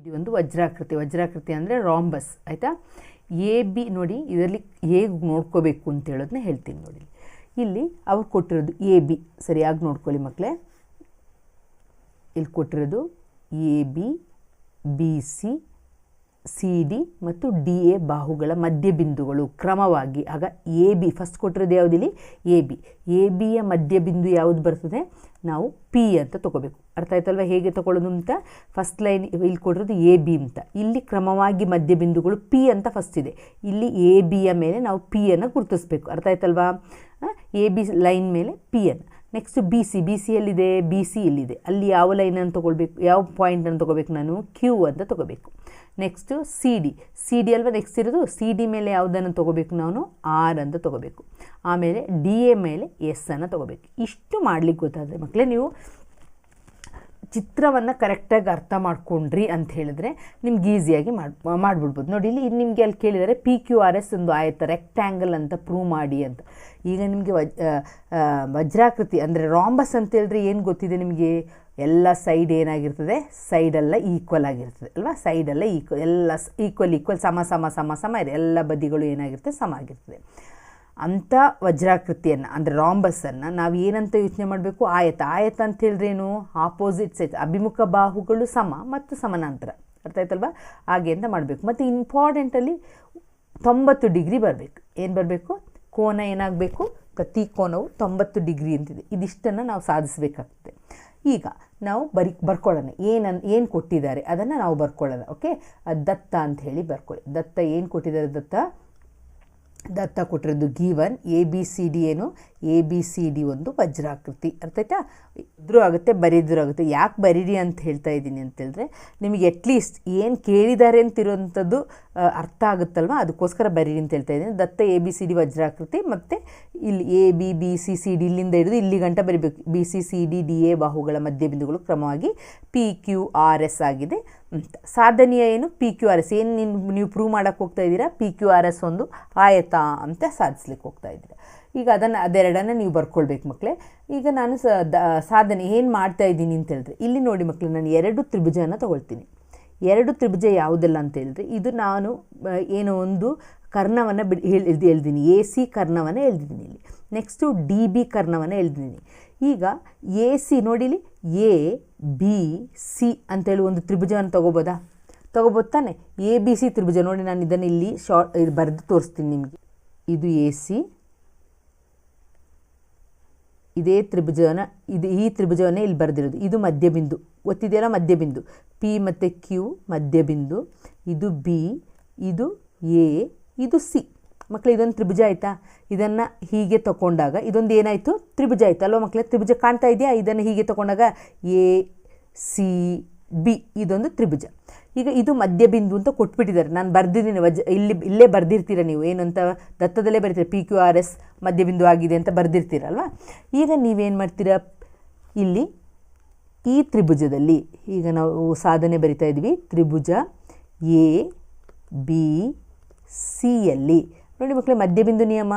ಇದು ಒಂದು ವಜ್ರಾಕೃತಿ. ವಜ್ರಾಕೃತಿ ಅಂದರೆ ರಾಂಬಸ್, ಆಯಿತಾ? ಎ, ಬಿ ನೋಡಿ ಇದರಲ್ಲಿ ಹೇಗೆ ನೋಡ್ಕೋಬೇಕು ಅಂತ ಹೇಳೋದನ್ನ ಹೇಳ್ತೀನಿ ನೋಡಿ. ಇಲ್ಲಿ ಅವ್ರು ಕೊಟ್ಟಿರೋದು ಎ, ಬಿ. ಸರಿಯಾಗಿ ನೋಡ್ಕೊಳ್ಳಿ ಮಕ್ಕಳೇ ಇಲ್ಲಿ ಕೊಟ್ಟಿರೋದು A, B B, C C D ಮತ್ತು ಡಿ ಎ ಬಾಹುಗಳ ಮಧ್ಯಬಿಂದುಗಳು ಕ್ರಮವಾಗಿ. ಆಗ ಎ ಬಿ ಫಸ್ಟ್ ಕೊಟ್ಟಿರೋದು ಯಾವುದಿಲ್ಲಿ? ಎ ಬಿ ಎ ಬಿಯ ಮಧ್ಯಬಿಂದು ಯಾವುದು ಬರ್ತದೆ? ನಾವು ಪಿ ಅಂತ ತಗೋಬೇಕು. ಅರ್ಥ ಆಯ್ತಲ್ವ? ಹೇಗೆ ತಗೊಳ್ಳೋದು ಅಂತ? ಫಸ್ಟ್ ಲೈನ್ ಇಲ್ಲಿ ಕೊಟ್ಟಿರೋದು ಎ ಬಿ ಅಂತ. ಇಲ್ಲಿ ಕ್ರಮವಾಗಿ ಮಧ್ಯಬಿಂದುಗಳು ಪಿ ಅಂತ ಫಸ್ಟ್ ಇದೆ. ಇಲ್ಲಿ ಎ ಬಿಯ ಮೇಲೆ ನಾವು ಪಿ ಅನ್ನು ಗುರುತಿಸ್ಬೇಕು. ಅರ್ಥ ಆಯ್ತಲ್ವಾ? ಎ ಬಿ ಲೈನ್ ಮೇಲೆ ಪಿ ಅನ್ನು. Next B C B C ಎಲ್ಲಿದೆ? ಬಿ ಸಿ ಎಲ್ಲಿದೆ? ಅಲ್ಲಿ ಯಾವ ಲೈನನ್ನು ತೊಗೊಳ್ಬೇಕು? ಯಾವ ಪಾಯಿಂಟನ್ನು ತೊಗೋಬೇಕು ನಾನು? ಕ್ಯೂ ಅಂತ ತೊಗೋಬೇಕು. Next C D C D ಅಲ್ವಾ ನೆಕ್ಸ್ಟ್ ಇರೋದು? ಸಿ ಡಿ ಮೇಲೆ ಯಾವುದನ್ನು ತೊಗೋಬೇಕು ನಾನು ಆರ್ ಅಂತ ತೊಗೋಬೇಕು. ಆಮೇಲೆ ಡಿ ಎ ಮೇಲೆ ಎಸ್ ಅನ್ನು ತೊಗೋಬೇಕು. ಇಷ್ಟು ಮಾಡಲಿಕ್ಕೆ ಗೊತ್ತಾದರೆ ಮಕ್ಕಳೇ ನೀವು ಚಿತ್ರವನ್ನು ಕರೆಕ್ಟಾಗಿ ಅರ್ಥ ಮಾಡ್ಕೊಂಡ್ರಿ ಅಂತ ಹೇಳಿದ್ರೆ ನಿಮ್ಗೆ ಈಸಿಯಾಗಿ ಮಾಡಿ, ಮಾಡಿಬಿಡ್ಬೋದು. ನೋಡಿ, ಇಲ್ಲಿ ನಿಮಗೆ ಅಲ್ಲಿ ಕೇಳಿದರೆ ಪಿ ಕ್ಯೂ ಆರ್ ಎಸ್ ಒಂದು ಆಯತ ರೆಕ್ಟ್ಯಾಂಗಲ್ ಅಂತ ಪ್ರೂವ್ ಮಾಡಿ ಅಂತ. ಈಗ ನಿಮಗೆ ವಜ್ ವಜ್ರಾಕೃತಿ ಅಂದರೆ ರಾಂಬಸ್ ಅಂತ ಹೇಳಿದ್ರೆ ಏನು ಗೊತ್ತಿದೆ ನಿಮಗೆ? ಎಲ್ಲ ಸೈಡ್ ಏನಾಗಿರ್ತದೆ? ಸೈಡೆಲ್ಲ ಈಕ್ವಲ್ ಆಗಿರ್ತದೆ, ಅಲ್ವಾ? ಸೈಡೆಲ್ಲ ಈಕ್ವಲ್ ಎಲ್ಲ ಈಕ್ವಲ್ ಈಕ್ವಲ್ ಸಮ ಸಮ ಸಮ ಸಮ ಇದೆ. ಎಲ್ಲ ಬದಿಗಳು ಏನಾಗಿರ್ತದೆ? ಸಮ ಆಗಿರ್ತದೆ. ಅಂಥ ವಜ್ರಾಕೃತಿಯನ್ನು, ಅಂದರೆ ರಾಂಬಸ್ಸನ್ನು ನಾವು ಏನಂತ ಯೋಚನೆ ಮಾಡಬೇಕು? ಆಯತ. ಆಯತ ಅಂತ ಹೇಳಿದ್ರೇನು ಆಪೋಸಿಟ್ ಸೈಜ್ ಅಭಿಮುಖ ಬಾಹುಗಳು ಸಮ ಮತ್ತು ಸಮಾನಾಂತರ. ಅರ್ಥ ಆಯ್ತಲ್ವಾ? ಹಾಗೆ ಅಂತ ಮಾಡಬೇಕು. ಮತ್ತು ಇಂಪಾರ್ಟೆಂಟಲ್ಲಿ ತೊಂಬತ್ತು ಡಿಗ್ರಿ ಬರಬೇಕು. ಏನು ಬರಬೇಕು? ಕೋನ ಏನಾಗಬೇಕು? ಪ್ರತಿ ಕೋನವು ತೊಂಬತ್ತು ಡಿಗ್ರಿ ಅಂತಿದೆ. ಇದಿಷ್ಟನ್ನು ನಾವು ಸಾಧಿಸಬೇಕಾಗ್ತದೆ. ಈಗ ನಾವು ಬರಿ, ಬರ್ಕೊಳ್ಳೋಣ. ಏನನ್ ಏನು ಕೊಟ್ಟಿದ್ದಾರೆ? ಅದನ್ನು ನಾವು ಬರ್ಕೊಳ್ಳೋಣ, ಓಕೆ? ದತ್ತ ಅಂತ ಹೇಳಿ ಬರ್ಕೊಳ್ಳಿ. ದತ್ತ ಏನು ಕೊಟ್ಟಿದ್ದಾರೆ ದತ್ತ? ದತ್ತ ಕೊಟ್ಟಿರೋದು given A B C D ಏನು ಎ ಬಿ ಸಿ ಡಿ ಒಂದು ವಜ್ರಾಕೃತಿ. ಅರ್ಥಾಯ್ತಾ ಇದ್ರೂ ಆಗುತ್ತೆ, ಬರೀದ್ರೂ ಆಗುತ್ತೆ. ಯಾಕೆ ಬರೀರಿ ಅಂತ ಹೇಳ್ತಾ ಇದ್ದೀನಿ ಅಂತೇಳಿದ್ರೆ, ನಿಮಗೆ ಅಟ್ಲೀಸ್ಟ್ ಏನು ಕೇಳಿದ್ದಾರೆ ಅಂತಿರುವಂಥದ್ದು ಅರ್ಥ ಆಗುತ್ತಲ್ವ? ಅದಕ್ಕೋಸ್ಕರ ಬರೀರಿ ಅಂತ ಹೇಳ್ತಾ ಇದ್ದೀನಿ. ದತ್ತ ಎ ಬಿ ಸಿ ಡಿ ವಜ್ರಾಕೃತಿ, ಮತ್ತು ಇಲ್ಲಿ A B B C C D ಇಲ್ಲಿಂದ ಹಿಡಿದು ಇಲ್ಲಿ ಗಂಟ ಬರಿಬೇಕು. B C C D D A ಬಾಹುಗಳ ಮಧ್ಯಬಿಂದುಗಳು ಕ್ರಮವಾಗಿ ಪಿ ಕ್ಯೂ ಆರ್ ಎಸ್ ಆಗಿದೆ. ಅಂತ. ಸಾಧನೆಯ ಏನು? ಪಿ ಕ್ಯೂ ಆರ್ ಎಸ್ ಏನು ನೀವು ಪ್ರೂವ್ ಮಾಡೋಕ್ಕೆ ಹೋಗ್ತಾ ಇದ್ದೀರಾ? ಪಿ ಕ್ಯೂ ಆರ್ ಎಸ್ ಒಂದು ಆಯತ ಅಂತ ಸಾಧಿಸ್ಲಿಕ್ಕೆ ಹೋಗ್ತಾ ಇದ್ದೀರಾ ಈಗ ಅದನ್ನು ಅದೆರಡನ್ನು ನೀವು ಬರ್ಕೊಳ್ಬೇಕು ಮಕ್ಕಳೇ ಈಗ ನಾನು ಸ, ದ, ಸಾಧನೆ ಏನು ಮಾಡ್ತಾ ಇದ್ದೀನಿ ಅಂತ ಹೇಳಿದ್ರೆ, ಇಲ್ಲಿ ನೋಡಿ ಮಕ್ಕಳು ನಾನು ಎರಡು ತ್ರಿಭುಜನ ತಗೊಳ್ತೀನಿ. ಎರಡು ತ್ರಿಭುಜ ಯಾವುದೆಲ್ಲ ಅಂತ ಹೇಳಿದ್ರೆ, ಇದು ನಾನು ಏನೋ ಒಂದು ಕರ್ಣವನ್ನು ಬಿಡ್ ಎಳ್ದು ಎಳ್ದಿನಿ ಎ ಸಿ ಕರ್ಣವನ್ನು ಎಳ್ದಿದ್ದೀನಿ ಇಲ್ಲಿ. ನೆಕ್ಸ್ಟು ಡಿ ಬಿ ಕರ್ಣವನ್ನು ಎಳ್ದಿದ್ದೀನಿ ಈಗ ಎ ಸಿ ನೋಡಿಲಿ, ಎ, ಬಿ, ಸಿ ಅಂತೇಳಿ ಒಂದು ತ್ರಿಭುಜವನ್ನು ತೊಗೋಬೋದಾ? ತೊಗೋಬೋದು ತಾನೆ. ಎ, ಬಿ, ಸಿ ತ್ರಿಭುಜ ನೋಡಿ ನಾನು ಇದನ್ನು ಇಲ್ಲಿ ಶಾರ್ಟ್, ಇದು ಬರೆದು ತೋರಿಸ್ತೀನಿ ನಿಮಗೆ. ಇದು ಎ ಸಿ ಇದೇ ತ್ರಿಭುಜನ, ಇದು ಈ ತ್ರಿಭುಜವನ್ನೇ ಇಲ್ಲಿ ಬರೆದಿರೋದು. ಇದು ಮಧ್ಯಬಿಂದು. ಗೊತ್ತಿದೆಯಲ್ಲ ಮಧ್ಯಬಿಂದು? ಪಿ ಮತ್ತು ಕ್ಯೂ ಮಧ್ಯಬಿಂದು. ಇದು ಬಿ ಇದು ಎ ಇದು ಸಿ ಮಕ್ಕಳು ಇದೊಂದು ತ್ರಿಭುಜ ಆಯಿತಾ? ಇದನ್ನು ಹೀಗೆ ತಗೊಂಡಾಗ ಇದೊಂದು ಏನಾಯಿತು? ತ್ರಿಭುಜ ಆಯಿತು ಅಲ್ವಾ ಮಕ್ಕಳೇ ತ್ರಿಭುಜ ಕಾಣ್ತಾ ಇದೆಯಾ? ಇದನ್ನು ಹೀಗೆ ತಗೊಂಡಾಗ ಎ ಸಿ ಬಿ ಇದೊಂದು ತ್ರಿಭುಜ. ಈಗ ಇದು ಮಧ್ಯಬಿಂದು ಅಂತ ಕೊಟ್ಬಿಟ್ಟಿದ್ದಾರೆ. ನಾನು ಬರ್ದಿದ್ದೀನಿ, ವಜ್, ಇಲ್ಲಿ, ಇಲ್ಲೇ ಬರ್ದಿರ್ತೀರ ನೀವು. ಏನು ಅಂತ ದತ್ತದಲ್ಲೇ ಬರೀತೀರ. ಪಿ ಕ್ಯೂ ಆರ್ ಎಸ್ ಮಧ್ಯಬಿಂದು ಆಗಿದೆ ಅಂತ ಬರ್ದಿರ್ತೀರಲ್ವ? ಈಗ ನೀವೇನು ಮಾಡ್ತೀರಾ? ಇಲ್ಲಿ, ಈ ತ್ರಿಭುಜದಲ್ಲಿ, ಈಗ ನಾವು ಸಾಧನೆ ಬರಿತಾ ಇದ್ವಿ ತ್ರಿಭುಜ ಎ, ಬಿ ಸಿಯಲ್ಲಿ ನೋಡಿ ಮಕ್ಕಳೇ ಮಧ್ಯಬಿಂದು ನಿಯಮ.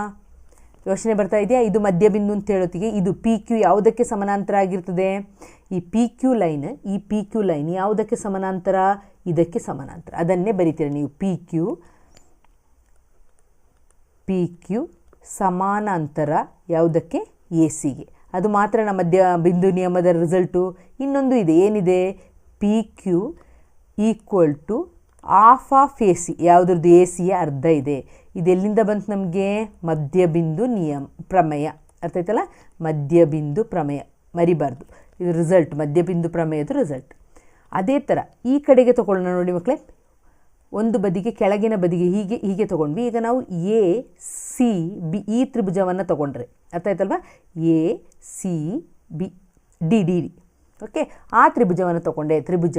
ಯೋಚನೆ ಬರ್ತಾ ಇದೆಯಾ? ಇದು ಮಧ್ಯಬಿಂದು ಅಂತ ಹೇಳೋತ್ತಿಗೆ ಇದು ಪಿ ಕ್ಯೂ ಯಾವುದಕ್ಕೆ ಸಮಾನಾಂತರ ಆಗಿರ್ತದೆ? ಈ ಪಿ ಕ್ಯೂ ಲೈನ್ ಈ ಪಿ ಕ್ಯೂ ಲೈನ್ ಯಾವುದಕ್ಕೆ ಸಮಾನಾಂತರ? ಇದಕ್ಕೆ ಸಮಾನಾಂತರ. ಅದನ್ನೇ ಬರಿತೀರ ನೀವು ಪಿ ಕ್ಯೂ ಪಿ ಕ್ಯೂ ಸಮಾನಾಂತರ ಯಾವುದಕ್ಕೆ? ಎ ಸಿಗೆ ಅದು ಮಾತ್ರ ನಮ್ಮ ಮಧ್ಯ ಬಿಂದು ನಿಯಮದ ರಿಸಲ್ಟು ಇನ್ನೊಂದು ಇದೆ. ಏನಿದೆ? P Q equal to half of A C ಯಾವುದ್ರದ್ದು A ಸಿಯ ಅರ್ಧ ಇದೆ. ಇದೆಲ್ಲಿಂದ ಬಂತು ನಮಗೆ? ಮಧ್ಯಬಿಂದು ನಿಯಮ, ಪ್ರಮೇಯ. ಅರ್ಥ ಆಯ್ತಲ್ಲ? ಮಧ್ಯಬಿಂದು ಪ್ರಮೇಯ. ಮರಿಬಾರ್ದು. ಇದು ರಿಸಲ್ಟ್ ಮಧ್ಯಬಿಂದು ಪ್ರಮೇಯದ ರಿಸಲ್ಟ್ ಅದೇ ಥರ ಈ ಕಡೆಗೆ ತಗೊಳ್ಳೋಣ ನೋಡಿ ಮಕ್ಕಳೇ. ಒಂದು ಬದಿಗೆ, ಕೆಳಗಿನ ಬದಿಗೆ ಹೀಗೆ ಹೀಗೆ ತೊಗೊಂಡ್ವಿ. ಈಗ ನಾವು ಎ, ಸಿ, ಬಿ, ಈ ತ್ರಿಭುಜವನ್ನು ತೊಗೊಂಡ್ರೆ ಅರ್ಥ ಆಯ್ತಲ್ವಾ A, C, B, D D D. Okay? ಆ ತ್ರಿಭುಜವನ್ನು ತೊಗೊಂಡೆ. ತ್ರಿಭುಜ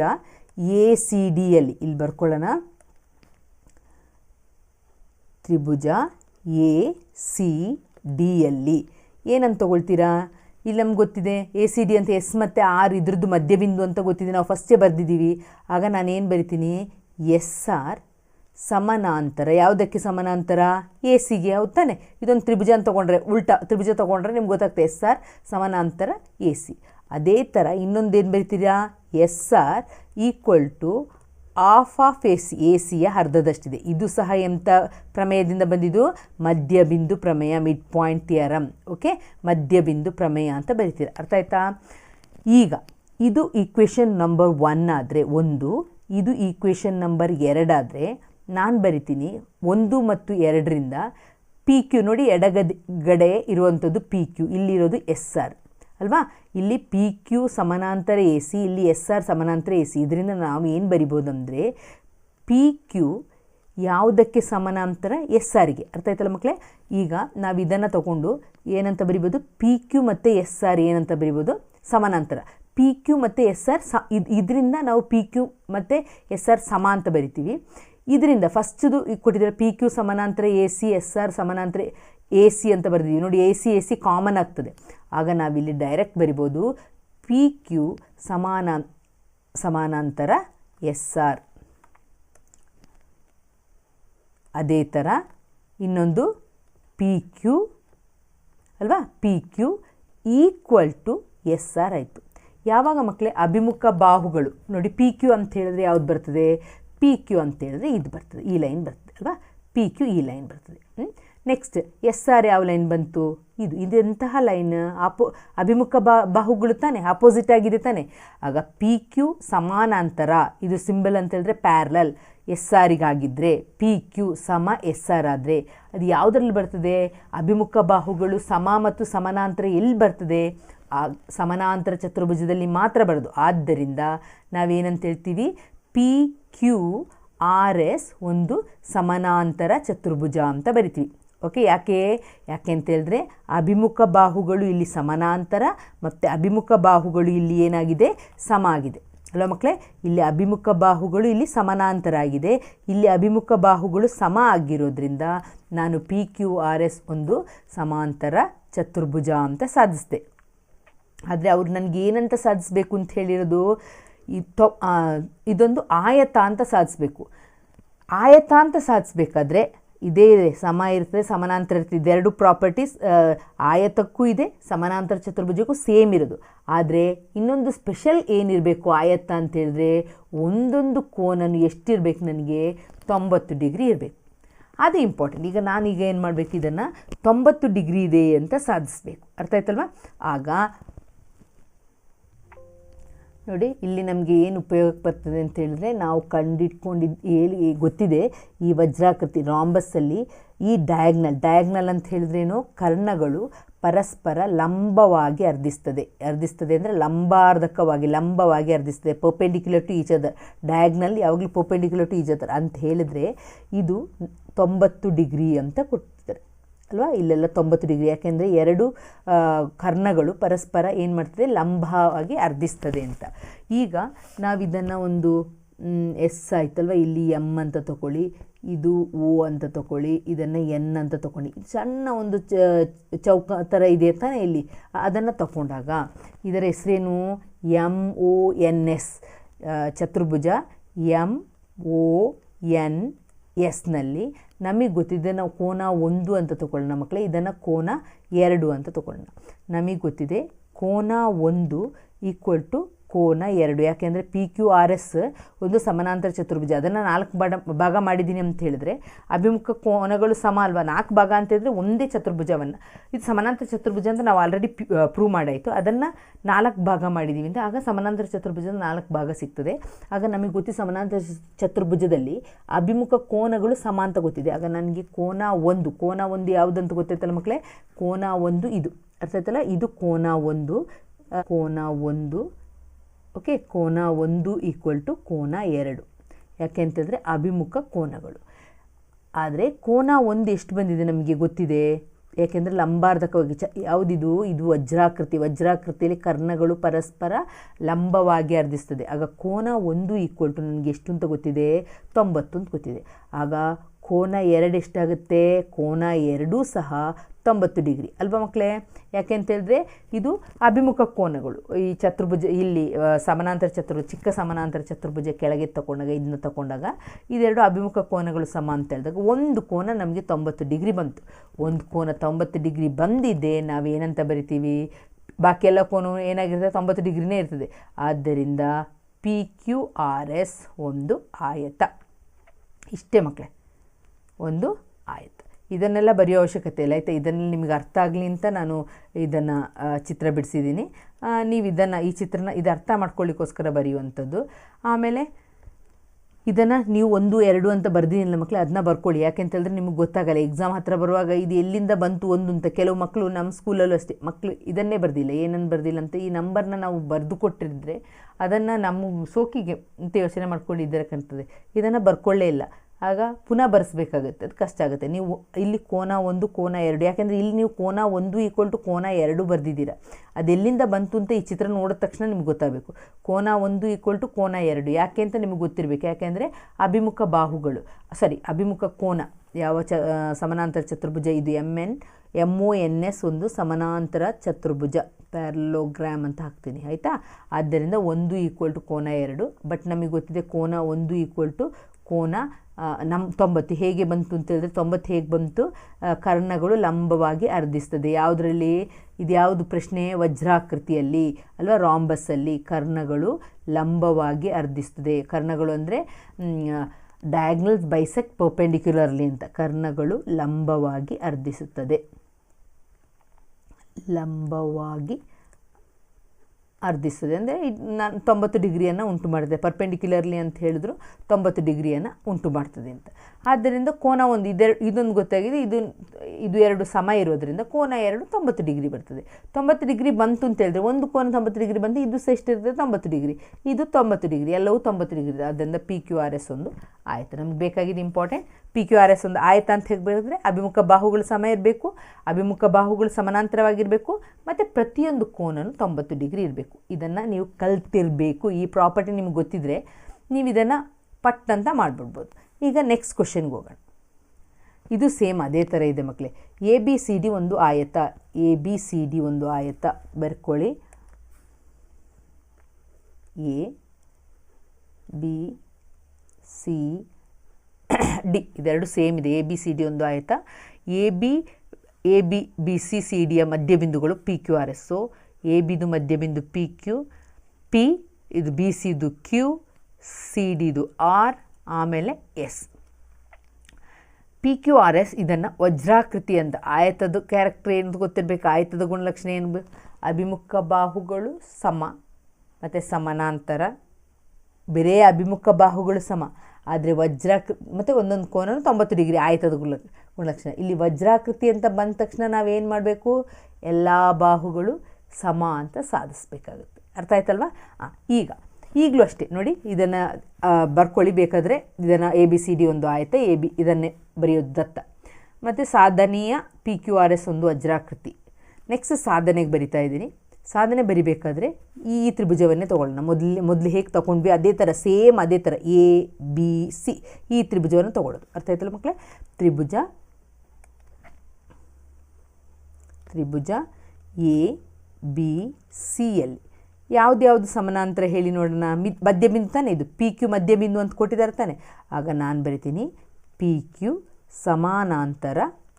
ಎ, ಸಿ ಡಿಯಲ್ಲಿ ಇಲ್ಲಿ ಬರ್ಕೊಳ್ಳೋಣ. ತ್ರಿಭುಜ ಎ, ಸಿ ಡಿಯಲ್ಲಿ ಏನಂತ ತಗೊಳ್ತೀರಾ? ಇಲ್ಲಿ ನಮ್ಗೆ ಗೊತ್ತಿದೆ ಎ ಸಿ ಡಿ ಅಂತ ಎಸ್ ಮತ್ತು ಆರ್ ಇದ್ರದ್ದು ಮಧ್ಯಬಿಂದು ಅಂತ ಗೊತ್ತಿದೆ. ನಾವು ಫಸ್ಟೇ ಬರೆದಿದ್ದೀವಿ. ಆಗ ನಾನೇನು ಬರಿತೀನಿ? ಎಸ್ ಆರ್ ಸಮಾನಾಂತರ. ಯಾವುದಕ್ಕೆ ಸಮಾನಾಂತರ? ಎ ಸಿಗೆ ಹೌದು ತಾನೆ. ಇದೊಂದು ತ್ರಿಭುಜ ಅಂತ ತೊಗೊಂಡ್ರೆ, ಉಲ್ಟಾ ತ್ರಿಭುಜ ತೊಗೊಂಡ್ರೆ ನಿಮ್ಗೆ ಗೊತ್ತಾಗ್ತದೆ ಎಸ್ ಆರ್ ಸಮಾನಾಂತರ ಎ ಸಿ ಅದೇ ಥರ ಇನ್ನೊಂದೇನು ಬರಿತೀರಾ? S R equal to half of A C A ಸಿಯ ಅರ್ಧದಷ್ಟಿದೆ. ಇದು ಸಹ ಎಂಥ ಪ್ರಮೇಯದಿಂದ ಬಂದಿದ್ದು? ಮಧ್ಯಬಿಂದು ಪ್ರಮೇಯ, ಮಿಡ್ ಪಾಯಿಂಟ್ ಥಿಯರಮ್ ಓಕೆ? ಮಧ್ಯಬಿಂದು ಪ್ರಮೇಯ ಅಂತ ಬರಿತೀರ. ಅರ್ಥ ಆಯ್ತಾ? ಈಗ, ಇದು ಈಕ್ವೇಷನ್ ನಂಬರ್ ಒನ್ ಆದರೆ ಒಂದು, ಇದು ಈಕ್ವೇಷನ್ ನಂಬರ್ ಎರಡಾದರೆ ನಾನು ಬರಿತೀನಿ ಒಂದು ಮತ್ತು ಎರಡರಿಂದ ಪಿ ಕ್ಯೂ ನೋಡಿ ಎಡಗಡೆ ಇರುವಂಥದ್ದು ಪಿ ಕ್ಯೂ, ಇಲ್ಲಿರೋದು ಎಸ್ ಆರ್. ಅಲ್ವಾ? ಇಲ್ಲಿ ಪಿ ಕ್ಯೂ ಸಮಾನಾಂತರ ಎ ಸಿ ಇಲ್ಲಿ ಎಸ್ ಆರ್ ಸಮಾನಾಂತರ ಎ ಸಿ ಇದರಿಂದ ನಾವು ಏನು ಬರಿಬೋದು ಅಂದರೆ ಪಿ ಕ್ಯೂ ಯಾವುದಕ್ಕೆ ಸಮಾನಾಂತರ ಎಸ್ ಆರ್ಗೆ ಅರ್ಥ ಆಯ್ತಲ್ಲ ಮಕ್ಕಳೇ ಈಗ ನಾವು ಇದನ್ನು ತಗೊಂಡು ಏನಂತ ಬರಿಬೋದು? ಪಿ ಕ್ಯೂ ಮತ್ತು ಎಸ್ ಆರ್ ಏನಂತ ಬರಿಬೋದು? ಸಮಾನಾಂತರ. ಪಿ ಕ್ಯೂ ಮತ್ತು ಎಸ್ ಆರ್ ಸ, ಇದು, ಇದರಿಂದ ನಾವು ಪಿ ಕ್ಯೂ ಮತ್ತು ಎಸ್ ಆರ್ ಸಮ ಅಂತ ಬರಿತೀವಿ. ಇದರಿಂದ ಫಸ್ಟ್ದು ಕೊಟ್ಟಿದ್ದಾರೆ ಪಿ ಕ್ಯೂ ಸಮಾನಾಂತರ ಎ ಸಿ ಎಸ್ ಆರ್ ಸಮಾನಾಂತರ ಎ ಸಿ ಅಂತ ಬರೆದಿದ್ದೀವಿ ನೋಡಿ A C A C common ಆಗ್ತದೆ. ಆಗ ನಾವಿಲ್ಲಿ ಡೈರೆಕ್ಟ್ ಬರಿಬೋದು ಪಿ ಕ್ಯೂ ಸಮಾನ, ಸಮಾನಾಂತರ ಎಸ್ ಆರ್ ಅದೇ ಥರ ಇನ್ನೊಂದು ಪಿ ಕ್ಯೂ ಅಲ್ವಾ? P Q equal to S R ಆಯಿತು. ಯಾವಾಗ ಮಕ್ಕಳೇ ಅಭಿಮುಖ ಬಾಹುಗಳು. ನೋಡಿ ಪಿ ಕ್ಯೂ ಅಂತ ಹೇಳಿದ್ರೆ ಯಾವ್ದು ಬರ್ತದೆ? ಪಿ ಕ್ಯೂ ಅಂತ ಹೇಳಿದ್ರೆ ಇದು ಬರ್ತದೆ, ಈ ಲೈನ್ ಬರ್ತದೆ, ಅಲ್ವಾ? ಪಿ ಕ್ಯೂ ಈ ಲೈನ್ ಬರ್ತದೆ. ನೆಕ್ಸ್ಟ್ ಎಸ್ ಆರ್ ಯಾವ ಲೈನ್ ಬಂತು? ಇದು, ಇದೆಂತಹ ಲೈನ್ ಆಪೋ ಅಭಿಮುಖ ಬಾ, ಬಾಹುಗಳು ತಾನೆ ಆಪೋಸಿಟ್ ಆಗಿದೆ ತಾನೆ. ಆಗ ಪಿ ಕ್ಯೂ ಸಮಾನಾಂತರ, ಇದು ಸಿಂಬಲ್ ಅಂತ ಹೇಳಿದ್ರೆ ಪ್ಯಾರಲಲ್ ಎಸ್ ಆರಿಗಾಗಿದ್ದರೆ ಪಿ ಕ್ಯೂ ಸಮ ಎಸ್ ಆರ್ ಆದರೆ, ಅದು ಯಾವುದರಲ್ಲಿ ಬರ್ತದೆ? ಅಭಿಮುಖ ಬಾಹುಗಳು ಸಮ ಮತ್ತು ಸಮಾನಾಂತರ ಎಲ್ಲಿ ಬರ್ತದೆ? ಆ ಸಮಾನಾಂತರ ಚತುರ್ಭುಜದಲ್ಲಿ ಮಾತ್ರ ಬರೋದು. ಆದ್ದರಿಂದ ನಾವೇನಂತ ಹೇಳ್ತೀವಿ? ಪಿ ಕ್ಯೂ ಆರ್ ಎಸ್ ಒಂದು ಸಮಾನಾಂತರ ಚತುರ್ಭುಜ ಅಂತ ಬರಿತೀವಿ. ಓಕೆ ಯಾಕೆ ಯಾಕೆ ಅಂತ ಹೇಳಿದ್ರೆ ಅಭಿಮುಖ ಬಾಹುಗಳು ಇಲ್ಲಿ ಸಮಾನಾಂತರ ಮತ್ತು ಅಭಿಮುಖ ಬಾಹುಗಳು ಇಲ್ಲಿ ಏನಾಗಿದೆ? ಸಮ ಆಗಿದೆ. ಅಲ್ಲ ಮಕ್ಕಳೇ? ಇಲ್ಲಿ ಅಭಿಮುಖ ಬಾಹುಗಳು ಇಲ್ಲಿ ಸಮಾನಾಂತರ ಆಗಿದೆ. ಇಲ್ಲಿ ಅಭಿಮುಖ ಬಾಹುಗಳು ಸಮ ಆಗಿರೋದ್ರಿಂದ ನಾನು ಪಿ ಕ್ಯೂ ಆರ್ ಎಸ್ ಒಂದು ಸಮಾಂತರ ಚತುರ್ಭುಜ ಅಂತ ಸಾಧಿಸಿದೆ. ಆದರೆ ಅವ್ರು ನನಗೆ ಏನಂತ ಸಾಧಿಸಬೇಕು ಅಂತ ಹೇಳಿರೋದು? ಇದೊಂದು ಆಯತ ಅಂತ ಸಾಧಿಸ್ಬೇಕು. ಆಯತ ಅಂತ ಸಾಧಿಸ್ಬೇಕಾದ್ರೆ ಇದೇ, ಇದೆ. ಸಮ ಇರ್ತದೆ, ಸಮಾನಾಂತರ ಇರ್ತದೆ. ಇದೆರಡು ಪ್ರಾಪರ್ಟೀಸ್ ಆಯತಕ್ಕೂ ಇದೆ, ಸಮಾನಾಂತರ ಚತುರ್ಭುಜಕ್ಕೂ ಸೇಮ್ ಇರೋದು. ಆದರೆ ಇನ್ನೊಂದು ಸ್ಪೆಷಲ್ ಏನಿರಬೇಕು ಆಯತ ಅಂತ ಹೇಳಿದ್ರೆ ಒಂದೊಂದು ಕೋನನ್ನು ಎಷ್ಟಿರಬೇಕು ನನಗೆ? ತೊಂಬತ್ತು ಡಿಗ್ರಿ ಇರಬೇಕು. ಅದು ಇಂಪಾರ್ಟೆಂಟ್ ಈಗ ನಾನೀಗ ಏನು ಮಾಡಬೇಕು ಇದನ್ನು ತೊಂಬತ್ತು ಡಿಗ್ರಿ ಇದೆ ಅಂತ ಸಾಧಿಸ್ಬೇಕು. ಅರ್ಥ ಆಯ್ತಲ್ವಾ? ಆಗ ನೋಡಿ, ಇಲ್ಲಿ ನಮಗೆ ಏನು ಉಪಯೋಗಕ್ಕೆ ಬರ್ತದೆ ಅಂತ ಹೇಳಿದ್ರೆ, ನಾವು ಕಂಡಿಟ್ಕೊಂಡಿದ್ದು ಹೇಳಿ ಗೊತ್ತಿದೆ, ಈ ವಜ್ರಾಕೃತಿ ರಾಂಬಸ್ಸಲ್ಲಿ ಈ ಡಯಾಗ್ನಲ್ ಡಯಾಗ್ನಲ್ ಅಂತ ಹೇಳಿದ್ರೇನು, ಕರ್ಣಗಳು ಪರಸ್ಪರ ಲಂಬವಾಗಿ ಅರ್ಧಿಸ್ತದೆ. ಅರ್ಧಿಸ್ತದೆ ಅಂದರೆ ಲಂಬಾರ್ಧಕವಾಗಿ, ಲಂಬವಾಗಿ ಅರ್ಧಿಸ್ತದೆ. Perpendicular to each other diagonal ಯಾವಾಗಲೂ ಪರ್ಪೆಂಡಿಕ್ಯುಲರ್ ಟು ಈಚ್ ಅದರ್ ಅಂತ ಹೇಳಿದರೆ, ಇದು ತೊಂಬತ್ತು ಡಿಗ್ರಿ ಅಂತ ಕೊಡ್ತಿದ್ದಾರೆ ಅಲ್ವಾ? ಇಲ್ಲೆಲ್ಲ ತೊಂಬತ್ತು ಡಿಗ್ರಿ. ಯಾಕೆಂದರೆ ಎರಡು ಕರ್ಣಗಳು ಪರಸ್ಪರ ಏನು ಮಾಡ್ತದೆ? ಲಂಬವಾಗಿ ಅರ್ಧಿಸ್ತದೆ ಅಂತ. ಈಗ ನಾವು ಇದನ್ನು ಒಂದು ಎಸ್ ಆಯ್ತಲ್ವ? ಇಲ್ಲಿ ಎಂ ಅಂತ ತಗೊಳ್ಳಿ ಇದು ಓ ಅಂತ ತಗೊಳ್ಳಿ ಇದನ್ನು ಎನ್ ಅಂತ ತಗೊಂಡು ಸಣ್ಣ ಒಂದು ಚೌಕ ಥರ ಇದೆ ತಾನೇ ಇಲ್ಲಿ. ಅದನ್ನು ತಗೊಂಡಾಗ ಇದರ ಹೆಸರೇನು? M, O, N, S. ಚತುರ್ಭುಜ ಎಂ, ಓ, ಎನ್ ಎಸ್ನಲ್ಲಿ ನಮಗೆ ಗೊತ್ತಿದೆ ನಾವು ಕೋನ ಒಂದು ಅಂತ ತಗೊಳ್ಳೋಣ ಮಕ್ಕಳೇ ಇದನ್ನು ಕೋನ ಎರಡು ಅಂತ ತಗೊಳ್ಳೋಣ ನಮಗೆ ಗೊತ್ತಿದೆ ಕೋನ ಒಂದು ಈಕ್ವಲ್ ಟು ಕೋನ ಎರಡು, ಯಾಕೆಂದರೆ ಪಿ ಕ್ಯೂ ಆರ್ ಎಸ್ ಒಂದು ಸಮಾನಾಂತರ ಚತುರ್ಭುಜ. ಅದನ್ನು ನಾಲ್ಕು ಬಡ, ಭಾಗ ಮಾಡಿದ್ದೀನಿ ಅಂತ ಹೇಳಿದ್ರೆ ಅಭಿಮುಖ ಕೋನಗಳು ಸಮ ಅಲ್ವಾ? ನಾಲ್ಕು ಭಾಗ ಅಂತ ಹೇಳಿದ್ರೆ ಒಂದೇ ಚತುರ್ಭುಜವನ್ನು. ಇದು ಸಮಾನಾಂತರ ಚತುರ್ಭುಜ ಅಂತ ನಾವು ಆಲ್ರೆಡಿ ಪ್ರೂವ್ ಮಾಡಾಯಿತು. ಅದನ್ನು ನಾಲ್ಕು ಭಾಗ ಮಾಡಿದ್ದೀವಿ ಅಂತ. ಆಗ ಸಮಾನಾಂತರ ಚತುರ್ಭುಜದ ನಾಲ್ಕು ಭಾಗ ಸಿಗ್ತದೆ. ಆಗ ನಮಗೆ ಗೊತ್ತಿ ಸಮಾನಾಂತರ ಚತುರ್ಭುಜದಲ್ಲಿ ಅಭಿಮುಖ ಕೋನಗಳು ಸಮ ಅಂತ ಗೊತ್ತಿದೆ. ಆಗ ನನಗೆ ಕೋನ ಒಂದು ಕೋನ ಒಂದು ಯಾವುದಂತ ಗೊತ್ತೈತಲ್ಲ ಮಕ್ಕಳೇ ಕೋನ ಒಂದು ಇದು. ಅರ್ಥ ಆಯ್ತಲ್ಲ ಇದು ಕೋನ ಒಂದು ಕೋನ ಒಂದು ಓಕೆ, ಕೋನ ಒಂದು ಈಕ್ವಲ್ ಟು ಕೋನ ಎರಡು. ಯಾಕೆ ಅಂತಂದರೆ ಅಭಿಮುಖ ಕೋನಗಳು. ಆದರೆ ಕೋನ ಒಂದು ಎಷ್ಟು ಬಂದಿದೆ ನಮಗೆ ಗೊತ್ತಿದೆ? ಯಾಕೆಂದರೆ ಲಂಬಾರ್ಧಕವಾಗಿ ಚ ಯಾವುದಿದು? ಇದು ವಜ್ರಾಕೃತಿ. ವಜ್ರಾಕೃತಿಯಲ್ಲಿ ಕರ್ಣಗಳು ಪರಸ್ಪರ ಲಂಬವಾಗಿ ಅರ್ಧಿಸ್ತದೆ ಆಗ ಕೋನ ಒಂದು ಈಕ್ವಲ್ ಟು ನನಗೆ ಎಷ್ಟು ಅಂತ ಗೊತ್ತಿದೆ? ತೊಂಬತ್ತು ಅಂತ ಗೊತ್ತಿದೆ. ಆಗ ಕೋನ ಎರಡು ಎಷ್ಟಾಗುತ್ತೆ? ಕೋನ ಎರಡೂ ಸಹ ತೊಂಬತ್ತು ಡಿಗ್ರಿ. ಅಲ್ವಾ ಮಕ್ಕಳೇ? ಯಾಕೆ ಅಂತ ಹೇಳಿದ್ರೆ ಇದು ಅಭಿಮುಖ ಕೋನಗಳು. ಈ ಚತುರ್ಭುಜ, ಇಲ್ಲಿ ಸಮಾನಾಂತರ ಚತುರ್ಭುಜ, ಚಿಕ್ಕ ಸಮಾನಾಂತರ ಚತುರ್ಭುಜ ಕೆಳಗೆ ತಗೊಂಡಾಗ ಇದನ್ನ ತಗೊಂಡಾಗ ಇದೆರಡು ಅಭಿಮುಖ ಕೋನಗಳು ಸಮ ಅಂತ ಹೇಳಿದಾಗ ಒಂದು ಕೋನ ನಮಗೆ ತೊಂಬತ್ತು ಡಿಗ್ರಿ ಬಂತು. ಒಂದು ಕೋನ ತೊಂಬತ್ತು ಡಿಗ್ರಿ ಬಂದಿದೆ ಏನಂತ ಬರಿತೀವಿ? ಬಾಕಿ ಎಲ್ಲ ಕೋನ ಏನಾಗಿರ್ತದೆ? ತೊಂಬತ್ತು ಡಿಗ್ರಿನೇ ಇರ್ತದೆ. ಆದ್ದರಿಂದ ಪಿ ಕ್ಯೂ ಆರ್ ಎಸ್ ಒಂದು ಆಯತ. ಇಷ್ಟೇ ಮಕ್ಕಳೇ. ಒಂದು ಆಯತ. ಇದನ್ನೆಲ್ಲ ಬರೆಯೋ ಅವಶ್ಯಕತೆ ಇಲ್ಲ. ಆಯಿತಾ? ಇದನ್ನು ನಿಮಗೆ ಅರ್ಥ ಆಗಲಿ ಅಂತ ನಾನು ಇದನ್ನು ಚಿತ್ರ ಬಿಡಿಸಿದ್ದೀನಿ. ನೀವು ಇದನ್ನು, ಈ ಚಿತ್ರನ ಇದು ಅರ್ಥ ಮಾಡ್ಕೊಳ್ಳಿಕ್ಕೋಸ್ಕರ ಬರೆಯುವಂಥದ್ದು. ಆಮೇಲೆ ಇದನ್ನು ನೀವು ಒಂದು, ಎರಡು ಅಂತ ಬರ್ದಿಲ್ಲ ಮಕ್ಕಳು ಅದನ್ನ ಬರ್ಕೊಳ್ಳಿ. ಯಾಕೆಂತ ಹೇಳಿದ್ರೆ ನಿಮಗೆ ಗೊತ್ತಾಗಲ್ಲ. ಎಕ್ಸಾಮ್ ಹತ್ರ ಬರುವಾಗ ಇದು ಎಲ್ಲಿಂದ ಬಂತು ಒಂದು ಅಂತ. ಕೆಲವು ಮಕ್ಕಳು ನಮ್ಮ ಸ್ಕೂಲಲ್ಲೂ ಅಷ್ಟೇ. ಮಕ್ಕಳು ಇದನ್ನೇ ಬರ್ದಿಲ್ಲ. ಏನನ್ನು ಬರ್ದಿಲ್ಲ ಅಂತ. ಈ ನಂಬರ್ನ ನಾವು ಬರೆದು ಕೊಟ್ಟಿದ್ರೆ ಅದನ್ನು ನಮ್ಮ ಸೋಕಿಗೆ ಅಂತ ಯೋಚನೆ ಮಾಡ್ಕೊಂಡಿದ್ದರೆ ಕಾಣ್ತದೆ. ಇದನ್ನು ಬರ್ಕೊಳ್ಳೇ ಇಲ್ಲ. ಆಗ ಪುನಃ ಬರೆಸ್ಬೇಕಾಗುತ್ತೆ. ಅದು ಕಷ್ಟ ಆಗುತ್ತೆ. ನೀವು ಇಲ್ಲಿ ಕೋನ ಒಂದು, ಕೋನ ಎರಡು. ಯಾಕೆಂದರೆ ಇಲ್ಲಿ ನೀವು ಕೋನ ಒಂದು ಈಕ್ವಲ್ ಟು ಕೋನ ಎರಡು ಬರೆದಿದ್ದೀರ. ಅದೆಲ್ಲಿಂದ ಬಂತು ಅಂತ ಈ ಚಿತ್ರ ನೋಡಿದ ತಕ್ಷಣ ನಿಮ್ಗೆ ಗೊತ್ತಾಗಬೇಕು. ಕೋನ ಒಂದು ಈಕ್ವಲ್ ಟು ಕೋನ ಎರಡು. ಯಾಕೆ ಅಂತ ನಿಮಗೆ ಗೊತ್ತಿರಬೇಕು. ಯಾಕೆಂದರೆ ಅಭಿಮುಖ ಬಾಹುಗಳು. ಸಾರಿ, ಅಭಿಮುಖ ಕೋನ. ಯಾವ ಚ ಸಮಾನಾಂತರ ಚತುರ್ಭುಜ? ಇದು M N M O N S ಒಂದು ಸಮಾನಾಂತರ ಚತುರ್ಭುಜ. ಪ್ಯಾರಲೋಗ್ರಾಮ್ ಅಂತ ಹಾಕ್ತೀನಿ. ಆಯಿತಾ? ಆದ್ದರಿಂದ ಒಂದು ಈಕ್ವಲ್ ಟು ಕೋನ ಎರಡು. ಬಟ್ ನಮಗೆ ಗೊತ್ತಿದೆ ಕೋನ ಒಂದು ಈಕ್ವಲ್ ಟು ಕೋನ ನಮ್ಮ ತೊಂಬತ್ತು ಹೇಗೆ ಬಂತು ಅಂತ ಹೇಳಿದ್ರೆ ತೊಂಬತ್ತು ಹೇಗೆ ಬಂತು? ಕರ್ಣಗಳು ಲಂಬವಾಗಿ ಅರ್ಧಿಸ್ತದೆ. ಯಾವುದರಲ್ಲಿ? ಇದು ಯಾವುದು ಪ್ರಶ್ನೆ? ವಜ್ರಾಕೃತಿಯಲ್ಲಿ ಅಲ್ವಾ? ರಾಂಬಸ್ಸಲ್ಲಿ ಕರ್ಣಗಳು ಲಂಬವಾಗಿ ಅರ್ಧಿಸ್ತದೆ. ಕರ್ಣಗಳು ಅಂದರೆ ಡಯಾಗ್ನಲ್ಸ್ ಬೈಸೆಕ್ ಪರ್ಪೆಂಡಿಕ್ಯುಲರ್ಲಿ ಅಂತ. ಕರ್ಣಗಳು ಲಂಬವಾಗಿ ಅರ್ಧಿಸುತ್ತದೆ. ಲಂಬವಾಗಿ ಅರ್ಧಿಸ್ತದೆ. ಅಂದರೆ ನಾನು ತೊಂಬತ್ತು ಡಿಗ್ರಿಯನ್ನು ಉಂಟು ಮಾಡಿದೆ. ಪರ್ಪೆಂಡಿಕ್ಯುಲರ್ಲಿ ಅಂತ ಹೇಳಿದ್ರು ತೊಂಬತ್ತು ಡಿಗ್ರಿಯನ್ನು ಉಂಟು ಮಾಡ್ತದೆ ಅಂತ. ಆದ್ದರಿಂದ ಕೋನ ಒಂದು ಇದೆರಡು ಇದೊಂದು ಗೊತ್ತಾಗಿದೆ. ಇದು ಇದು ಎರಡು ಸಮ ಇರೋದರಿಂದ ಕೋನ ಎರಡು ತೊಂಬತ್ತು ಡಿಗ್ರಿ ಬರ್ತದೆ. ತೊಂಬತ್ತು ಡಿಗ್ರಿ ಬಂತು ಅಂತ ಹೇಳಿದ್ರೆ ಒಂದು ಕೋನ ತೊಂಬತ್ತು ಡಿಗ್ರಿ ಬಂದು ಇದು ಸಹ ಎಷ್ಟಿರ್ತದೆ ತೊಂಬತ್ತು ಡಿಗ್ರಿ. ಇದು ತೊಂಬತ್ತು ಡಿಗ್ರಿ. ಎಲ್ಲವೂ ತೊಂಬತ್ತು ಡಿಗ್ರಿ ಆದ್ದರಿಂದ ಪಿ ಕ್ಯೂ ಆರ್ ಎಸ್ ಒಂದು ಆಯಿತು. ನಮ್ಗೆ ಬೇಕಾಗಿದೆ important P Q R S ಒಂದು ಆಯ್ತು ಅಂತ ಹೇಳಿದ್ರೆ ಅಭಿಮುಖ ಬಾಹುಗಳು ಸಮ ಇರಬೇಕು. ಅಭಿಮುಖ ಬಾಹುಗಳು ಸಮಾನಾಂತರವಾಗಿರಬೇಕು. ಮತ್ತು ಪ್ರತಿಯೊಂದು ಕೋನನು ತೊಂಬತ್ತು ಡಿಗ್ರಿ ಇರಬೇಕು. ಇದನ್ನು ನೀವು ಕಲ್ತಿರಬೇಕು. ಈ ಪ್ರಾಪರ್ಟಿ ನಿಮ್ಗೆ ಗೊತ್ತಿದ್ದರೆ ನೀವು ಇದನ್ನು ಪಟ್ ಅಂತ ಮಾಡಿಬಿಡ್ಬೋದು. ಈಗ ನೆಕ್ಸ್ಟ್ ಕ್ವಶನ್ಗೆ ಹೋಗೋಣ. ಇದು ಸೇಮ್ ಅದೇ ಥರ ಇದೆ ಮಕ್ಕಳೇ ಎ ಬಿ ಸಿ ಡಿ ಒಂದು ಆಯತ. ಎ ಬಿ ಸಿ ಡಿ ಒಂದು ಆಯತ. ಬರ್ಕೊಳ್ಳಿ. ಎ ಬಿ ಸಿ ಡಿ ಇದೆರಡು ಸೇಮ್ ಇದೆ. ಎ ಬಿ ಸಿ ಡಿ ಒಂದು ಆಯತ. A B A B B C C ಡಿಯ ಮಧ್ಯಬಿಂದುಗಳು P Q R S so A ಬಿದು ಮಧ್ಯಬಿಂದು ಪಿ ಕ್ಯೂ ಪಿ ಇದು ಬಿ ಸಿದು ಕ್ಯೂ ಸಿ ಡಿದು ಆರ್ ಆಮೇಲೆ S P Q R S ಇದನ್ನು ವಜ್ರಾಕೃತಿ ಅಂತ, ಆಯತದ ಕ್ಯಾರೆಕ್ಟರ್ ಏನು ಗೊತ್ತಿರಬೇಕು? ಆಯತದ ಗುಣಲಕ್ಷಣ ಏನು ಅಭಿಮುಖ ಬಾಹುಗಳು ಸಮ. ಮತ್ತು ಸಮಾನಾಂತರ. ಬೇರೆ ಅಭಿಮುಖ ಬಾಹುಗಳು ಸಮ. ಆದರೆ ವಜ್ರಾಕೃ, ಮತ್ತು ಒಂದೊಂದು ಕೋನನು ತೊಂಬತ್ತು ಡಿಗ್ರಿ ಆಯ್ತದ ಗುಣ, ಗುಣಲಕ್ಷಣ. ಇಲ್ಲಿ ವಜ್ರಾಕೃತಿ ಅಂತ ಬಂದ ತಕ್ಷಣ ನಾವೇನು ಮಾಡಬೇಕು? ಎಲ್ಲ ಬಾಹುಗಳು ಸಮ ಅಂತ ಸಾಧಿಸ್ಬೇಕಾಗುತ್ತೆ. ಅರ್ಥ ಆಯ್ತಲ್ವಾ? ಈಗ, ಈಗಲೂ ಅಷ್ಟೇ. ನೋಡಿ, ಇದನ್ನು ಬರ್ಕೊಳ್ಳಿ ಬೇಕಾದರೆ ಇದನ್ನು ಎ ಬಿ ಸಿ ಡಿ ಒಂದು ಆಯಿತಾ? ಎ ಬಿ ಇದನ್ನೇ ಬರೆಯೋದು ದತ್ತ. ಮತ್ತು ಸಾಧನೀಯ ಪಿ ಕ್ಯೂ ಆರ್ ಎಸ್ ಒಂದು ವಜ್ರಾಕೃತಿ. ನೆಕ್ಸ್ಟ್ ಸಾಧನೆಗೆ ಬರಿತಾ ಇದ್ದೀನಿ. ಸಾಧನೆ ಬರಿಬೇಕಾದ್ರೆ ಈ ತ್ರಿಭುಜವನ್ನೇ ತೊಗೊಳ್ಳೋಣ. ಮೊದಲು ಮೊದಲು ಹೇಗೆ ತೊಗೊಂಡ್ವಿ, ಅದೇ ಥರ, ಸೇಮ್ ಅದೇ ಥರ ಎ ಬಿ ಸಿ ಈ ತ್ರಿಭುಜವನ್ನು ತೊಗೊಳ್ಳೋದು. ಅರ್ಥ ಆಯ್ತಲ್ಲ ಮಕ್ಕಳೇ? ತ್ರಿಭುಜ ತ್ರಿಭುಜ ಎ ಬಿ ಸಿಯಲ್ಲಿ ಯಾವ್ದ್ಯಾವ್ದು ಸಮಾನಾಂತರ ಹೇಳಿ ನೋಡೋಣ. ಮಿ, ಮಧ್ಯಬಿಂದು ತಾನೆ ಇದು? ಪಿ ಕ್ಯೂ ಮಧ್ಯಬಿಂದು ಅಂತ ಕೊಟ್ಟಿದ್ದಾರೆ ತಾನೆ? ಆಗ ನಾನು ಬರಿತೀನಿ ಪಿ ಕ್ಯೂ ಸಮಾನಾಂತರ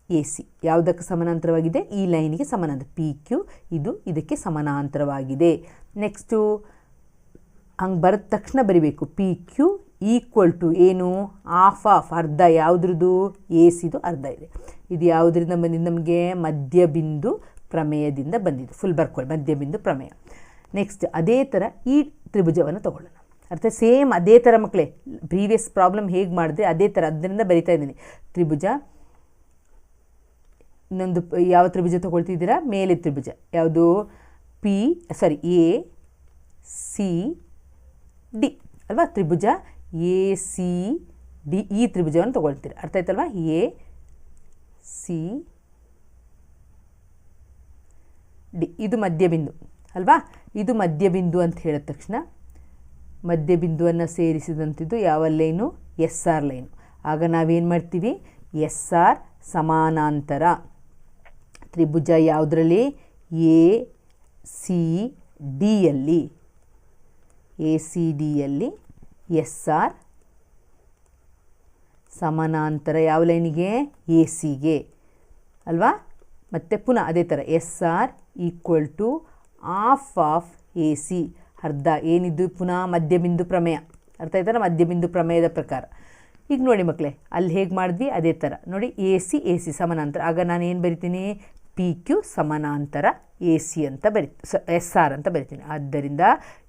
ಎ ಸಿ. ಯಾವುದಕ್ಕೆ ಸಮಾನಾಂತರವಾಗಿದೆ? ಈ ಲೈನಿಗೆ ಸಮಾನಾಂತರ. ಪಿ ಕ್ಯೂ ಇದು ಇದಕ್ಕೆ ಸಮಾನಾಂತರವಾಗಿದೆ. ನೆಕ್ಸ್ಟು ಹಂಗೆ ಬರೆದ ತಕ್ಷಣ ಬರಿಬೇಕು. ಪಿ ಕ್ಯೂ ಈಕ್ವಲ್ ಟು ಏನು? ಆಫ್ ಆಫ್ ಅರ್ಧ ಯಾವುದ್ರದ್ದು? ಎ ಸಿದು ಅರ್ಧ ಇದೆ. ಇದು ಯಾವುದರಿಂದ ಬಂದಿದ್ದು ನಮಗೆ? ಮಧ್ಯಬಿಂದು ಪ್ರಮೇಯದಿಂದ ಬಂದಿದ್ದು ಫುಲ್ ಬರ್ಕೊಳ್ಳಿ ಮಧ್ಯಬಿಂದು ಪ್ರಮೇಯ. ನೆಕ್ಸ್ಟ್ ಅದೇ ಥರ ಈ ತ್ರಿಭುಜವನ್ನು ತಗೊಳ್ಳೋಣ. ಅರ್ಥ ಸೇಮ್ ಅದೇ ಥರ ಮಕ್ಕಳೇ ಪ್ರೀವಿಯಸ್ ಪ್ರಾಬ್ಲಮ್ ಹೇಗೆ ಮಾಡಿದ್ರೆ ಅದೇ ಥರ ಅದರಿಂದ ಬರಿತಾ ಇದ್ದೀನಿ. ತ್ರಿಭುಜ, ಇನ್ನೊಂದು ಯಾವ ತ್ರಿಭುಜ ತೊಗೊಳ್ತಿದ್ದೀರಾ? ಮೇಲೆ ತ್ರಿಭುಜ. ಯಾವುದು? P sorry A C D ಅಲ್ವಾ? ತ್ರಿಭುಜ ಎ ಸಿ ಡಿ ಈ ತ್ರಿಭುಜವನ್ನು ತೊಗೊಳ್ತೀರಾ? ಅರ್ಥ ಆಯ್ತಲ್ವಾ? ಎ ಸಿ ಡಿ, ಇದು ಮಧ್ಯಬಿಂದು, ಅಲ್ವಾ? ಇದು ಮಧ್ಯಬಿಂದು ಅಂತ ಹೇಳಿದ ತಕ್ಷಣ ಮಧ್ಯಬಿಂದುವನ್ನು ಸೇರಿಸಿದಂಥದ್ದು ಯಾವ ಲೈನು? S R line. ಆಗ ನಾವೇನು ಮಾಡ್ತೀವಿ? ಎಸ್ ಆರ್ ಸಮಾನಾಂತರ. ತ್ರಿಭುಜ ಯಾವುದರಲ್ಲಿ? ಎ, ಸಿ ಡಿಯಲ್ಲಿ ಎ, ಸಿ ಡಿಯಲ್ಲಿ ಎಸ್ ಆರ್ ಸಮಾನಾಂತರ ಯಾವ ಲೈನಿಗೆ? ಎ ಸಿಗೆ ಅಲ್ವಾ? ಮತ್ತು ಪುನಃ ಅದೇ ಥರ S R equal to half of A C. ಅರ್ಧ ಏನಿದ್ದು ಪುನಃ ಮಧ್ಯಬಿಂದು ಪ್ರಮೇಯ. ಅರ್ಥ ಆಯ್ತಲ್ಲ ಮಧ್ಯಬಿಂದು ಪ್ರಮೇಯದ ಪ್ರಕಾರ. ಈಗ ನೋಡಿ ಮಕ್ಕಳೇ ಅಲ್ಲಿ ಹೇಗೆ ಮಾಡಿದ್ವಿ? ಅದೇ ಥರ ನೋಡಿ, ಎ ಸಿ ಎ ಸಿ ಸಮಾನಾಂತರ. ಆಗ ನಾನು ಏನು ಬರಿತೀನಿ? ಪಿ ಕ್ಯೂ ಸಮಾನಾಂತರ ಎ ಸಿ ಅಂತ ಬರಿ ಸ, ಎಸ್ ಆರ್ ಅಂತ ಬರಿತೀನಿ. ಆದ್ದರಿಂದ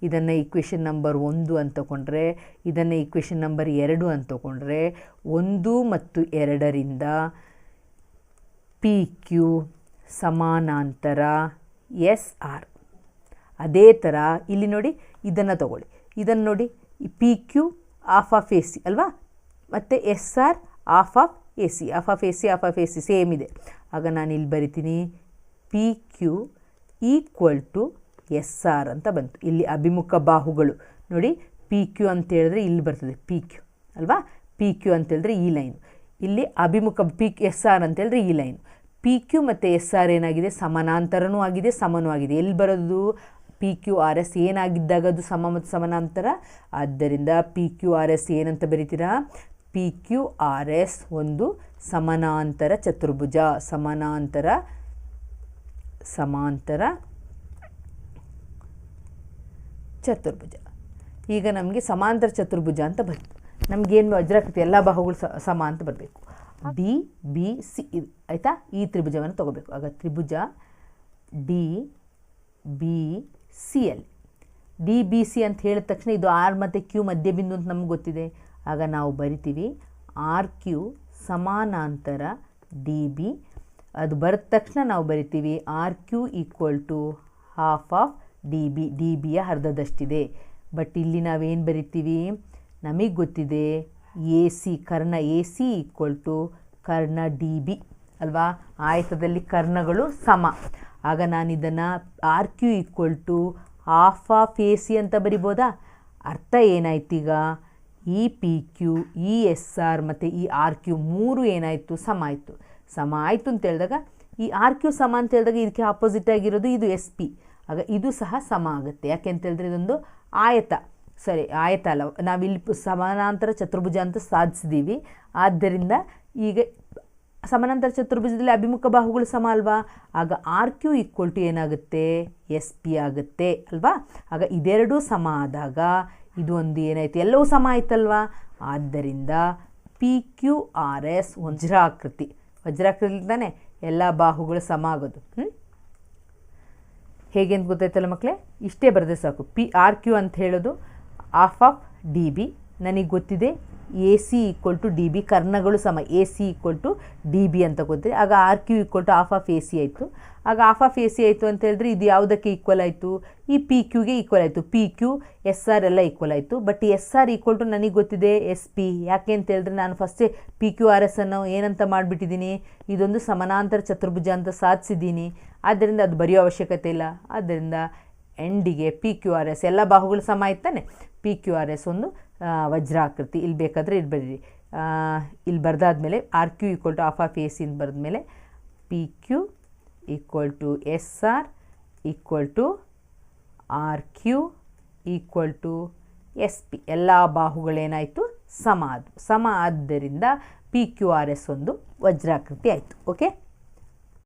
ಇದನ್ನು ಈಕ್ವೇಷನ್ ನಂಬರ್ ಒಂದು ಅಂತ ತಗೊಂಡ್ರೆ ಇದನ್ನು ಈಕ್ವೇಷನ್ ನಂಬರ್ ಎರಡು ಅಂತ ತಗೊಂಡ್ರೆ ಒಂದು ಮತ್ತು ಎರಡರಿಂದ ಪಿ ಕ್ಯೂ ಸಮಾನಾಂತರ ಎಸ್ ಆರ್. ಅದೇ ಥರ ಇಲ್ಲಿ ನೋಡಿ ಇದನ್ನು ತಗೊಳ್ಳಿ. ಇದನ್ನು ನೋಡಿ P Q half of A C ಅಲ್ವಾ? ಮತ್ತು S R half of A C half of A C half of A C same ಇದೆ. ಆಗ ನಾನು ಇಲ್ಲಿ ಬರಿತೀನಿ. P Q equal to S R ಅಂತ ಬಂತು. ಇಲ್ಲಿ ಅಭಿಮುಖ ಬಾಹುಗಳು. ನೋಡಿ ಪಿ ಕ್ಯೂ ಅಂತ ಹೇಳಿದ್ರೆ ಇಲ್ಲಿ ಬರ್ತದೆ ಪಿ ಕ್ಯೂ ಅಲ್ವಾ? ಪಿ ಕ್ಯೂ ಅಂತ ಹೇಳಿದ್ರೆ ಈ ಲೈನು ಇಲ್ಲಿ ಅಭಿಮುಖ ಪಿ ಎಸ್ ಆರ್ ಅಂತ ಹೇಳಿದ್ರೆ ಈ ಲೈನು ಪಿ ಕ್ಯೂ ಮತ್ತು ಎಸ್ ಆರ್ ಏನಾಗಿದೆ? ಸಮಾನಾಂತರನೂ ಆಗಿದೆ, ಸಮನೂ ಆಗಿದೆ. ಎಲ್ಲಿ ಬರೋದು? ಪಿ ಕ್ಯೂ ಆರ್ ಎಸ್ ಏನಾಗಿದ್ದಾಗ ಅದು ಸಮ ಮತ್ತು ಸಮಾನಾಂತರ? ಆದ್ದರಿಂದ ಪಿ ಕ್ಯೂ ಆರ್ ಎಸ್ ಏನಂತ ಬರಿತೀರಾ? ಪಿ ಕ್ಯೂ ಆರ್ ಎಸ್ ಒಂದು ಸಮಾನಾಂತರ ಚತುರ್ಭುಜ. ಸಮಾನಾಂತರ, ಸಮಾಂತರ ಚತುರ್ಭುಜ. ಈಗ ನಮಗೆ ಸಮಾಂತರ ಚತುರ್ಭುಜ ಅಂತ ಬಂತು. ನಮಗೇನು ವಜ್ರಾಕೃತಿ ಎಲ್ಲ ಬಾಹುಗಳು ಸಮ ಅಂತ ಬರಬೇಕು. ಡಿ, ಬಿ, ಸಿ ಇದು ಆಯಿತಾ? ಈ ತ್ರಿಭುಜವನ್ನು ತಗೋಬೇಕು. ಆಗ ತ್ರಿಭುಜ D, B, C L. D, B, C ಅಂತ ಹೇಳಿದ ತಕ್ಷಣ ಇದು ಆರ್ ಮತ್ತು ಕ್ಯೂ ಮಧ್ಯಬಿಂದು ಅಂತ ನಮ್ಗೆ ಗೊತ್ತಿದೆ. ಆಗ ನಾವು ಬರಿತೀವಿ ಆರ್ ಕ್ಯೂ ಸಮಾನಾಂತರ ಡಿ, ಬಿ. ಅದು ಬರೆದ ತಕ್ಷಣ ನಾವು ಬರಿತೀವಿ R Q equal to half of D, B. D ಬಿಯ ಅರ್ಧದಷ್ಟಿದೆ. ಬಟ್ ಇಲ್ಲಿ ನಾವೇನು ಬರಿತೀವಿ? ನಮಗೆ ಗೊತ್ತಿದೆ ಎ ಸಿ, ಕರ್ಣ ಎ ಸಿ ಈಕ್ವಲ್ ಟು ಕರ್ಣ ಡಿ ಬಿ, ಅಲ್ವಾ? ಆಯತದಲ್ಲಿ ಕರ್ಣಗಳು ಸಮ. ಆಗ ನಾನು ಇದನ್ನು R Q equal to half of A C ಅಂತ ಬರಿಬೋದಾ? ಅರ್ಥ ಏನಾಯ್ತು ಈಗ E P Q E S R ಮತ್ತು ಈ ಆರ್ ಕ್ಯೂ ಮೂರು ಏನಾಯಿತು? ಸಮ ಆಯಿತು. ಸಮ ಆಯಿತು ಅಂತ ಹೇಳಿದಾಗ ಈ ಆರ್ ಕ್ಯೂ ಸಮ ಅಂತ ಹೇಳಿದಾಗ ಇದಕ್ಕೆ ಆಪೋಸಿಟ್ ಆಗಿರೋದು ಇದು ಎಸ್ ಪಿ. ಆಗ ಇದು ಸಹ ಸಮ ಆಗುತ್ತೆ. ಯಾಕೆ ಅಂತ ಹೇಳಿದ್ರೆ ಇದೊಂದು ಆಯತ. ಸರಿ, ಆಯತ ಅಲ್ಲ. ನಾವಿಲ್ಲಿ ಸಮಾನಾಂತರ ಚತುರ್ಭುಜ ಅಂತ ಸಾಧಿಸಿದ್ದೀವಿ ಆದ್ದರಿಂದ ಈಗ ಸಮಾನಾಂತರ ಚತುರ್ಭುಜದಲ್ಲಿ ಅಭಿಮುಖ ಬಾಹುಗಳು ಸಮ ಅಲ್ವಾ? ಆಗ ಆರ್ ಕ್ಯೂ ಈಕ್ವಲ್ ಟು ಏನಾಗುತ್ತೆ? ಎಸ್ ಪಿ ಆಗುತ್ತೆ ಅಲ್ವಾ? ಆಗ ಇದೆರಡೂ ಸಮ ಆದಾಗ ಇದು ಒಂದು ಏನಾಯಿತು? ಎಲ್ಲವೂ ಸಮ ಆಯ್ತಲ್ವಾ? ಆದ್ದರಿಂದ ಪಿ ಕ್ಯೂ ಆರ್ ಎಸ್ ವಜ್ರಾಕೃತಿ. ವಜ್ರಾಕೃತಿ ತಾನೆ ಎಲ್ಲ ಬಾಹುಗಳು ಸಮ ಆಗೋದು. ಹ್ಞೂ ಹೇಗೆ ಅಂತ ಗೊತ್ತಾಯ್ತಲ್ಲ ಮಕ್ಕಳೇ? ಇಷ್ಟೇ ಬರೆದ್ರೆ ಸಾಕು. ಪಿ ಆರ್ ಕ್ಯೂ ಅಂತ ಹೇಳೋದು ಆಫ್ ಆಫ್ ಡಿ ಬಿ ನನಗೆ ಗೊತ್ತಿದೆ A C equal to D B ಕರ್ಣಗಳು ಸಮ A C equal to D B ಅಂತ ಗೊತ್ತಿದೆ. ಆಗ R Q equal to half of A C ಆಯಿತು. ಆಗ ಆಫ್ ಆಫ್ ಎ ಸಿ ಆಯಿತು ಅಂತ ಹೇಳಿದ್ರೆ ಇದು ಯಾವುದಕ್ಕೆ ಈಕ್ವಲ್ ಆಯಿತು? ಈ ಪಿ ಕ್ಯೂಗೆ ಈಕ್ವಲ್ ಆಯಿತು. ಪಿ ಕ್ಯೂ ಎಸ್ ಆರ್ ಎಲ್ಲ ಈಕ್ವಲ್ ಆಯಿತು. But S R equal to ನನಗೆ ಗೊತ್ತಿದೆ ಎಸ್ ಪಿ ಯಾಕೆ ಅಂತ ಹೇಳಿದ್ರೆ ನಾನು ಫಸ್ಟೇ ಪಿ ಕ್ಯೂ ಆರ್ ಎಸ್ ಅನ್ನು ಏನಂತ ಮಾಡಿಬಿಟ್ಟಿದ್ದೀನಿ? ಇದೊಂದು ಸಮಾನಾಂತರ ಚತುರ್ಭುಜ ಅಂತ ಸಾಧಿಸಿದ್ದೀನಿ. ಆದ್ದರಿಂದ ಅದು ಬರೆಯೋ ಅವಶ್ಯಕತೆ ಇಲ್ಲ. ಆದ್ದರಿಂದ ಎಂಡಿಗೆ ಪಿ ಕ್ಯೂ ಆರ್ ಎಸ್ ಎಲ್ಲ ಬಾಹುಗಳು ಸಮ ಇತ್ತಾನೆ ಪಿ ಕ್ಯೂ ಆರ್ ಎಸ್ ಒಂದು ವಜ್ರಾಕೃತಿ. ಇಲ್ಲಿ ಬೇಕಾದರೆ ಇಲ್ಲಿ ಬರೀರಿ. ಇಲ್ಲಿ ಬರೆದಾದ್ಮೇಲೆ R Q equal to half of A ಅಂತ ಬರೆದ್ಮೇಲೆ P Q equal to S R equal to R Q equal to S P ಎಲ್ಲ ಬಾಹುಗಳೇನಾಯಿತು? ಸಮ ಆದ, ಸಮ ಆದ್ದರಿಂದ ಪಿ ಕ್ಯೂ ಆರ್ ಎಸ್ ಒಂದು ವಜ್ರಾಕೃತಿ ಆಯಿತು. ಓಕೆ